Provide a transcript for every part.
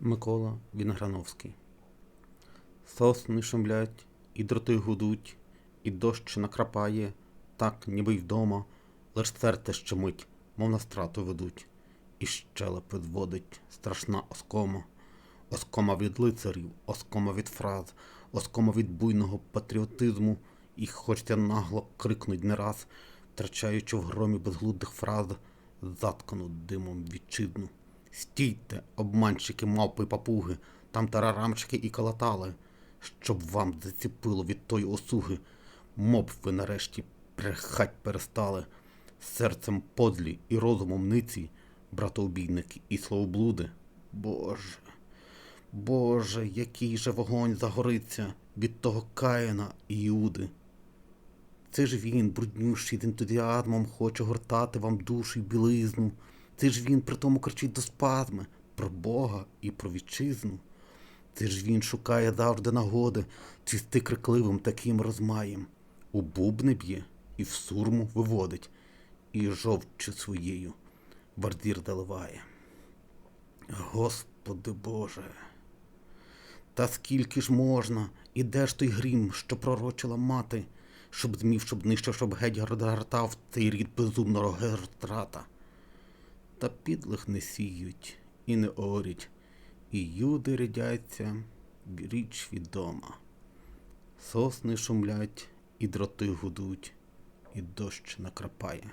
Микола Вінграновський. Сосни шумлять, і дроти гудуть, і дощ накрапає, так, ніби й вдома, лиш серце щемить, мов на страту ведуть, і щелепи зводить страшна оскома. Оскома від лицарів, оскома від фраз, оскома від буйного патріотизму, і хочеться нагло крикнуть не раз, втрачаючи в громі безглуздих фраз, заткану димом вітчизну. Стійте, обманщики, мавпи папуги, там тарарамчики і калатали, щоб вам заціпило від тої осуги, моб ви нарешті брехать перестали, серцем подлі і розумом ниці, братоубійники і словоблуди. Боже, Боже, який же вогонь загориться від того Каїна і Іуди. Це ж він, бруднющий з ентузіазмом, хоче гортати вам душу й білизну. Це ж він при тому кричить до спазми про Бога і про вітчизну. Це ж він шукає завжди нагоди цвісти крикливим таким розмаєм. У бубни б'є і в сурму виводить, і жовчю своєю вардір заливає. Господи Боже. Та скільки ж можна, і де ж той грім, що пророчила мати, щоб змів, щоб нищив, щоб геть гартав цей рід безумного гертрата. Та підлих не сіють і не орять, і юди рядяться, річ відома. Сосни шумлять, і дроти гудуть, і дощ накрапає,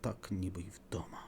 так ніби й вдома.